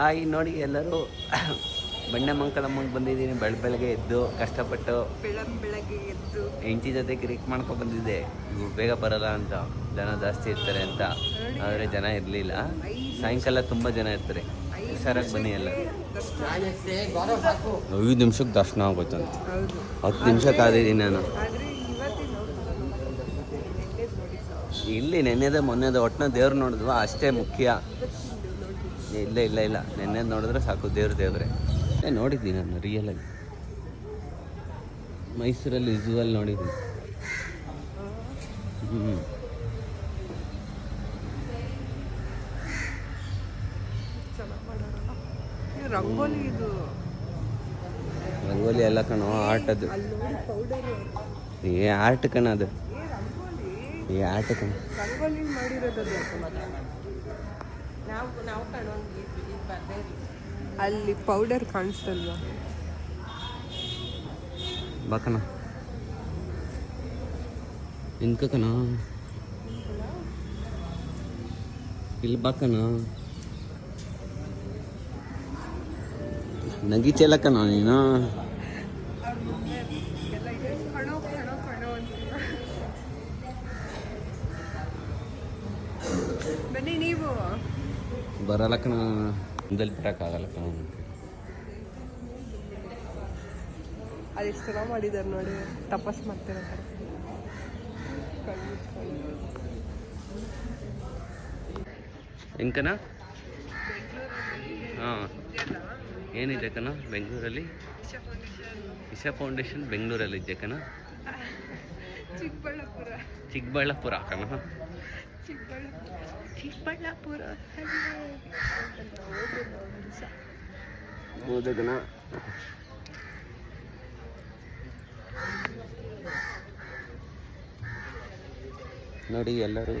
Hi ನೋಡಿ ಎಲ್ಲರೂ ಬಣ್ಣ ಬಂಡೆಮಂಕಲಮ್ಮಗೆ ಬಂದಿದ್ದೀನಿ. ಬೆಳ ಬೆಳಗ್ಗೆ ಎದ್ದು ಕಷ್ಟಪಟ್ಟು ಬೆಳಂ ಬೆಳಗ್ಗೆ ಹೆಂಡತಿ ಜೊತೆ ಕ್ರಿಕ್ ಮಾಡ್ಕೊಂಡು ಬಂದಿದ್ದೆ. ಇವು ಬೇಗ ಬರಲ್ಲ ಅಂತ, ಜನ ಜಾಸ್ತಿ ಇರ್ತಾರೆ ಅಂತ. ಆದರೆ ಜನ ಇರಲಿಲ್ಲ. ಸಾಯಂಕಾಲ ತುಂಬ ಜನ ಇರ್ತಾರೆ. ಹುಷಾರಾಗಿ ಬನ್ನಿ ಎಲ್ಲ. ಐದು ನಿಮಿಷಕ್ಕೆ ದರ್ಶನ ಆಗೋಯ್ತಂತೆ. ಹತ್ತು ನಿಮಿಷ ಕಾದಿದ್ದೀನಿ ನಾನು ಇಲ್ಲಿ ನೆನ್ನೆದೇ ಮೊನ್ನೆದ ಒಟ್ಟನ ದೇವ್ರು ನೋಡಿದ್ವಾ? ಅಷ್ಟೇ ಮುಖ್ಯ. ಇಲ್ಲ ಇಲ್ಲ ಇಲ್ಲ. ನೆನ್ನೆ ನೋಡಿದ್ರೆ ಸಾಕು, ದೇವ್ರ ದೇವ್ರೆ. ನೋಡಿದ್ದೀನಿ ನಾನು ರಿಯಲಾಗಿ ಮೈಸೂರಲ್ಲಿ ಝೂವಲ್ಲಿ ನೋಡಿದ್ದೀನಿ. ಹ್ಞೂ ಚೆನ್ನಾಗಿ ಮಾಡೋರಲ್ಲ ಇದು ರಂಗೋಲಿ ಇದು ರಂಗೋಲಿ ಎಲ್ಲ ಕಣೋ ಆರ್ಟ್ ಅದು. ಏ ಆರ್ಟ್ ಕಣ ಅದು. ಏ ಆರ್ಟ್ ಕಣ. ರಂಗೋಲಿ ಮಾಡಿರೋದು ನಾವು ನಾವು ಅಲ್ಲಿ ಪೌಡರ್ ಕಾಣಿಸ್ತಲ್ವಾ? ಬಾ ಕಣ. ನಿನ್ಕ ಕಣ. ಇಲ್ಲಿ ಬಾ ನಗಿಚೆಲ್ಲ ಕಣ ನೀನು. ಬರಲಕ್ಕ ಕಣೋ ಬರಲ್ಲ ಹಿಂದಲ್ಲಿ ಬರೋಕ್ಕಾಗಲ್ಲ ಕಣ. ಅದೆಷ್ಟು ಚೆನ್ನಾಗಿ ಮಾಡಿದ್ದಾರೆ ನೋಡಿ. ತಪಸ್ ಮಾಡ್ತಿರ್ತಾರೆ ಹೆಂಗ್ ಕಣ ಹಾಂ ಏನಿದೆ ಕಣ? ಬೆಂಗಳೂರಲ್ಲಿ? ಇಶಾ ಫೌಂಡೇಶನ್ ಬೆಂಗಳೂರಲ್ಲಿ ಇದೆ ಕಣ? ಚಿಕ್ಕಬಳ್ಳಾಪುರ. ಚಿಕ್ಕಬಳ್ಳಾಪುರ ಕಣ? ಚಿಕ್ಕಬಳ್ಳಾಪುರ. ಕಣ. ನೋಡಿ ಎಲ್ಲರೂ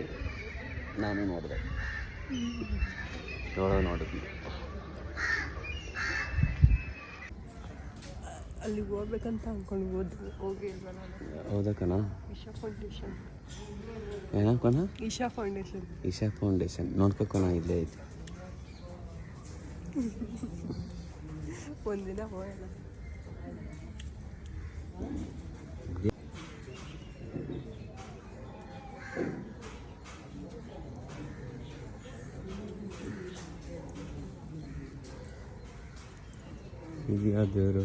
ನಾನು ನೋಡಿದೆ. ನೋಡೋ. ನೋಡಿದ್ವಿ ಅಲ್ಲಿ ಹೋಗ್ಬೇಕಂತ ಅನ್ಕೊಂಡು ಹೋದ್ವಿ ಹೋಗಿಲ್ವ ನಾನು ಹೌದಾ ಕಣ ಇಶಾ ಫೌಂಡೇಶನ್ ಏನೋ ಕಣ ಇಶಾ ಫೌಂಡೇಶನ್ ಇಶಾ ಫೌಂಡೇಶನ್ ನೋಡ್ಕೊ ಕಣ ಇಲ್ಲೇ ಐತೆ ಒಂದಿನ ಹೋಗೋಣ ಇದು ಯಾವ ದೇವರು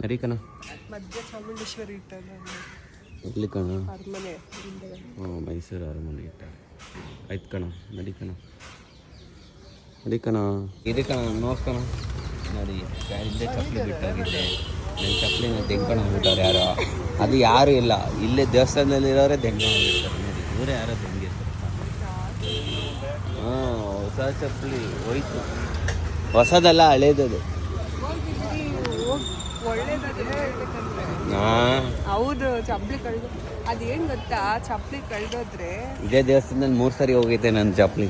ನಡಿ ಕಣ. ಮಧ್ಯ ಚಾಮುಂಡೇಶ್ವರಿ ಇಟ್ಟಲ್ಲ ಎಲ್ಲಿ ಕಣ. ಅರಮನೆ ಹ್ಞೂ ಮೈಸೂರು ಅರಮನೆ ಇಟ್ಟಾರೆ ಆಯ್ತು ಕಣ ನಡಿ ಕಣ. ನಡಿ ಕಣ. ಇದೆ ಕಣ ನೋಡ್ಕಣ ನೋಡಿ ಇಲ್ಲೇ ಚಪ್ಪಲಿ ಬಿಟ್ಟಾಗಿದೆ. ನನ್ನ ಚಪ್ಪಲಿನ ತೆಗ್ಕೊಂಡು ಹೋಗ್ಬಿಟ್ಟವ್ರು ಯಾರೋ. ಅದು ಯಾರು ಇಲ್ಲ. ಇಲ್ಲೇ ದೇವಸ್ಥಾನದಲ್ಲಿ ಇರೋರೇ ದೆಂಗ ಹೋಗಿರ್ತಾರೆ ನೋಡಿ ಇವರೇ ಯಾರೋ ದೆಂಗಿರ್ತಾರೆ ಹಾಂ ಹೊಸ ಚಪ್ಪಲಿ ಹೋಯ್ತು. ಹೊಸದಲ್ಲ ಹಳೇದದು. ಹೌದು ಚಪ್ಪಲಿ ಕಳ್ದು ಅದೇನ್ ಗೊತ್ತಾ? ಚಪ್ಪಲಿ ಕಳ್ದೋದ್ರೆ ಇದೇ ದೇವಸ್ಥಾನದಲ್ಲಿ ಮೂರ್ ಸರಿ ಹೋಗೈತೆ ನನ್ನ ಚಪ್ಪಲಿ.